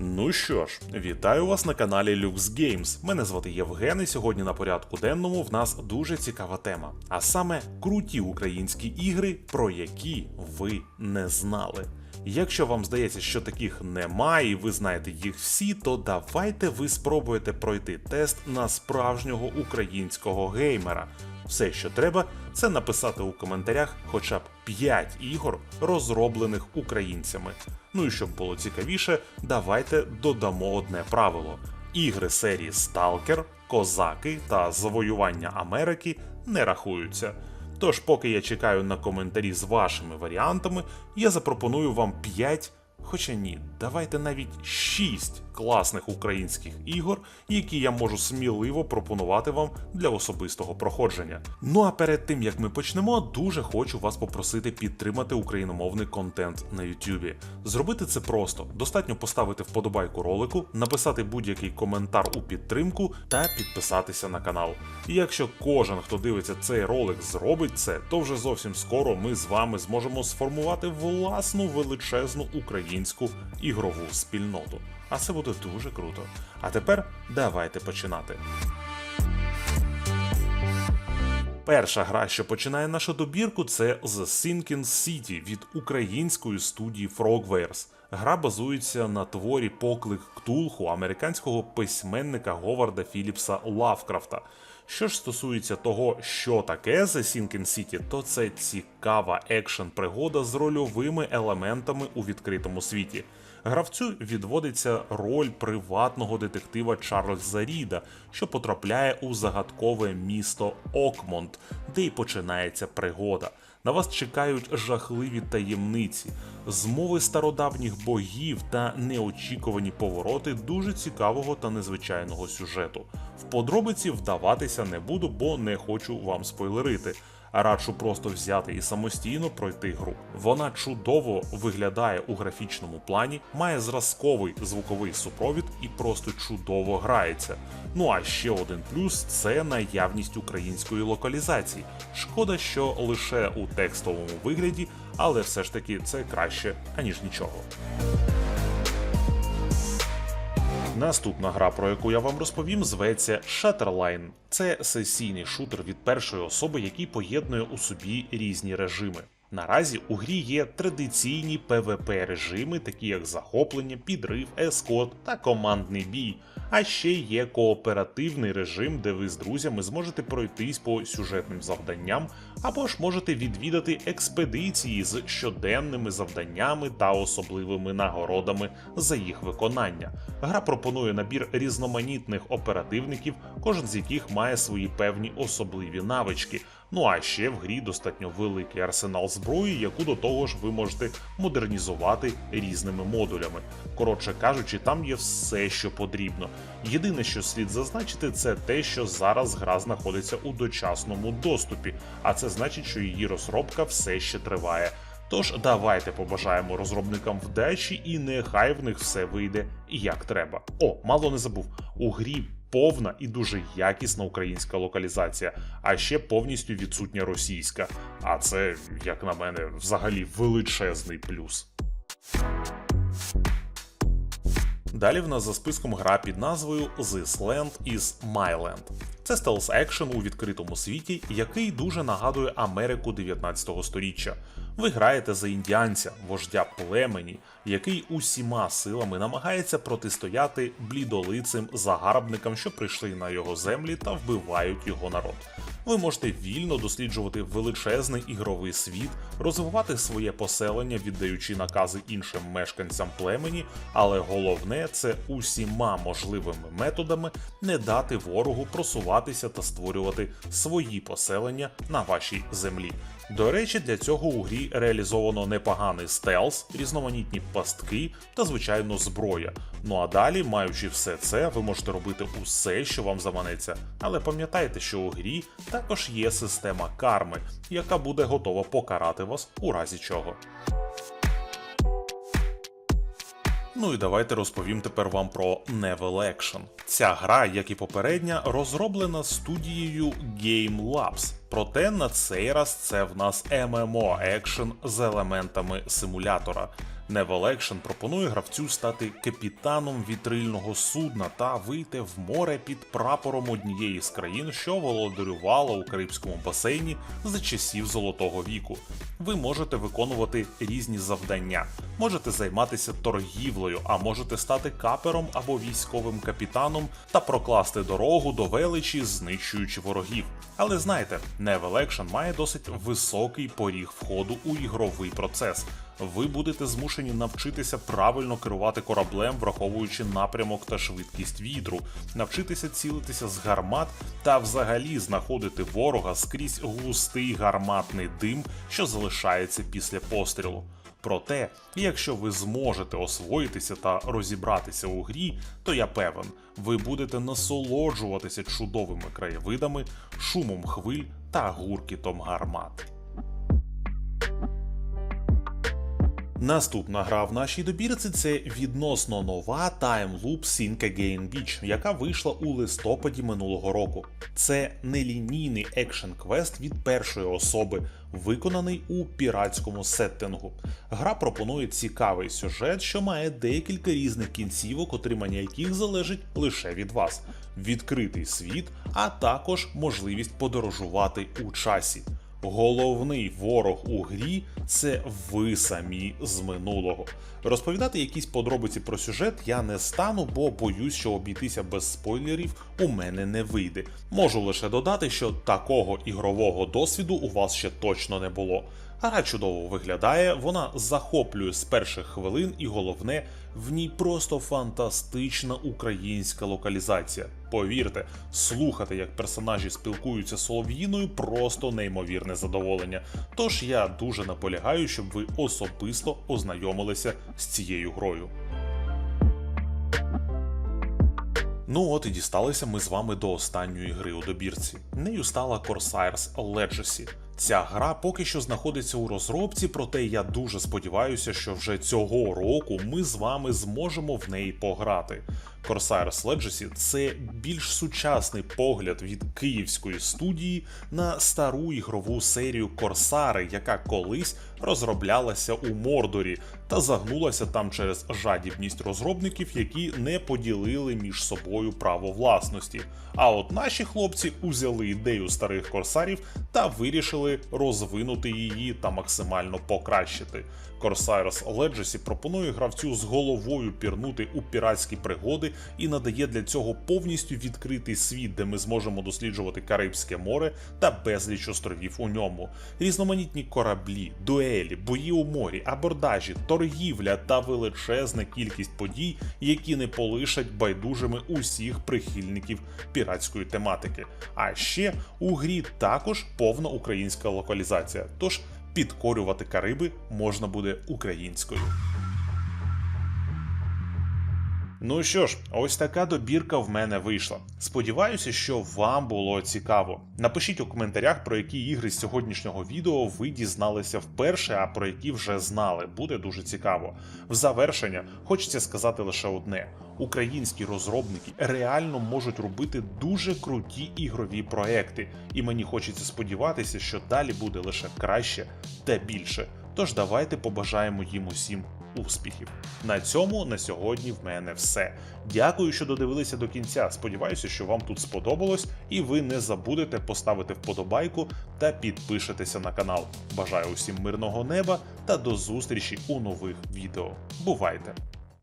Ну що ж, вітаю вас на каналі Lux Games. Мене звати Євген, і сьогодні на порядку денному в нас дуже цікава тема. А саме круті українські ігри, про які ви не знали. Якщо вам здається, що таких немає, і ви знаєте їх всі, то давайте ви спробуєте пройти тест на справжнього українського геймера. Все, що треба, це написати у коментарях хоча б 5 ігор, розроблених українцями. Ну і щоб було цікавіше, давайте додамо одне правило: ігри серії Сталкер, Козаки та Завоювання Америки не рахуються. Тож, поки я чекаю на коментарі з вашими варіантами, я запропоную вам 5, хоча ні, давайте навіть 6 класних українських ігор, які я можу сміливо пропонувати вам для особистого проходження. Ну а перед тим як ми почнемо, дуже хочу вас попросити підтримати україномовний контент на YouTube. Зробити це просто: достатньо поставити вподобайку ролику, написати будь-який коментар у підтримку та підписатися на канал. І якщо кожен, хто дивиться цей ролик, зробить це, то вже зовсім скоро ми з вами зможемо сформувати власну величезну українську ігрову спільноту. А це буде дуже круто. А тепер давайте починати. Перша гра, що починає нашу добірку, це The Sinking City від української студії Frogwares. Гра базується на творі Поклик Ктулху американського письменника Говарда Філіпса Лавкрафта. Що ж стосується того, що таке The Sinking City, то це цікава екшен пригода з рольовими елементами у відкритому світі. Гравцю відводиться роль приватного детектива Чарльза Ріда, що потрапляє у загадкове місто Окмонд, де й починається пригода. На вас чекають жахливі таємниці, змови стародавніх богів та неочікувані повороти дуже цікавого та незвичайного сюжету. В подробиці вдаватися не буду, бо не хочу вам спойлерити раджу просто взяти і самостійно пройти гру. Вона чудово виглядає у графічному плані, має зразковий звуковий супровід і просто чудово грається. Ну а ще один плюс це наявність української локалізації. Шкода, що лише у текстовому вигляді, але все ж таки це краще аніж нічого. Наступна гра, про яку я вам розповім, зветься Shatterline. Це сесійний шутер від першої особи, який поєднує у собі різні режими. Наразі у грі є традиційні PvP режими, такі як захоплення, підрив, ескорт та командний бій. А ще є кооперативний режим, де ви з друзями зможете пройтись по сюжетним завданням, або ж можете відвідати експедиції з щоденними завданнями та особливими нагородами за їх виконання. Гра пропонує набір різноманітних оперативників, кожен з яких має свої певні особливі навички. Ну а ще в грі достатньо великий арсенал зброї, яку до того ж ви можете модернізувати різними модулями. Коротше кажучи, там є все, що потрібно. Єдине, що слід зазначити, це те, що зараз гра знаходиться у дочасному доступі, а це значить, що її розробка все ще триває. Тож давайте побажаємо розробникам вдачі, і нехай в них все вийде як треба. О, мало не забув, у грі повна і дуже якісна українська локалізація, а ще повністю відсутня російська. А це, як на мене, взагалі величезний плюс. Далі в нас за списком гра під назвою This Land is My Land. Це стелс екшен у відкритому світі, який дуже нагадує Америку 19 століття. Ви граєте за індіанця, вождя племені, який усіма силами намагається протистояти блідолицим загарбникам, що прийшли на його землі та вбивають його народ. Ви можете вільно досліджувати величезний ігровий світ, розвивати своє поселення, віддаючи накази іншим мешканцям племені, але головне це усіма можливими методами не дати ворогу просуватися та створювати свої поселення на вашій землі. До речі, для цього у грі реалізовано непоганий стелс, різноманітні пастки та, звичайно, зброя. Ну а далі, маючи все це, ви можете робити усе, що вам заманеться. Але пам'ятайте, що у грі також є система карми, яка буде готова покарати вас у разі чого. Ну і давайте розповім тепер вам про Nevel Action. Ця гра, як і попередня, розроблена студією Game Labs. Проте на цей раз це в нас MMO екшен з елементами симулятора. Level Action пропонує гравцю стати капітаном вітрильного судна та вийти в море під прапором однієї з країн, що володарювала у Карибському басейні за часів Золотого віку. Ви можете виконувати різні завдання, можете займатися торгівлею, а можете стати капером або військовим капітаном та прокласти дорогу до величі, знищуючи ворогів. Але знайте, Level Action має досить високий поріг входу у ігровий процес. Ви будете змушені навчитися правильно керувати кораблем, враховуючи напрямок та швидкість вітру, навчитися цілитися з гармат та взагалі знаходити ворога скрізь густий гарматний дим, що залишається після пострілу. Проте, якщо ви зможете освоїтися та розібратися у грі, то я певен, ви будете насолоджуватися чудовими краєвидами, шумом хвиль та гуркітом гармат. Наступна гра в нашій добірці це відносно нова Time Loop Sync Again Beach, яка вийшла у листопаді минулого року. Це нелінійний екшен квест від першої особи, виконаний у піратському сеттингу. Гра пропонує цікавий сюжет, що має декілька різних кінцівок, отримання яких залежить лише від вас, відкритий світ, а також можливість подорожувати у часі. Головний ворог у грі це ви самі з минулого. Розповідати якісь подробиці про сюжет я не стану, бо боюсь, що обійтися без спойлерів у мене не вийде. Можу лише додати, що такого ігрового досвіду у вас ще точно не було. Гра чудово виглядає, вона захоплює з перших хвилин, і головне, в ній просто фантастична українська локалізація. Повірте, слухати, як персонажі спілкуються солов'їною, просто неймовірне задоволення. Тож я дуже наполягаю, щоб ви особисто ознайомилися з цією грою. Ну от і дісталися ми з вами до останньої гри у добірці. Нею стала Corsairs Legacy. Ця гра поки що знаходиться у розробці, проте я дуже сподіваюся, що вже цього року ми з вами зможемо в неї пограти. Corsairs Legacy – це більш сучасний погляд від київської студії на стару ігрову серію Корсари, яка колись розроблялася у Мордорі та загнулася там через жадібність розробників, які не поділили між собою право власності. А от наші хлопці узяли ідею старих корсарів та вирішили розвинути її та максимально покращити. Corsairs Legacy пропонує гравцю з головою пірнути у піратські пригоди і надає для цього повністю відкритий світ, де ми зможемо досліджувати Карибське море та безліч островів у ньому. Різноманітні кораблі, дуелі, бої у морі, абордажі, торгівля та величезна кількість подій, які не полишать байдужими усіх прихильників піратської тематики. А ще у грі також повна українська локалізація. Тож підкорювати Кариби можна буде українською. Ну що ж, ось така добірка в мене вийшла. Сподіваюся, що вам було цікаво. Напишіть у коментарях, про які ігри з сьогоднішнього відео ви дізналися вперше, а про які вже знали. Буде дуже цікаво. В завершення хочеться сказати лише одне: українські розробники реально можуть робити дуже круті ігрові проекти, і мені хочеться сподіватися, що далі буде лише краще та більше. Тож давайте побажаємо їм усім успіхів. На цьому на сьогодні в мене все. Дякую, що додивилися до кінця. Сподіваюся, що вам тут сподобалось, і ви не забудете поставити вподобайку та підпишитися на канал. Бажаю усім мирного неба та до зустрічі у нових відео. Бувайте!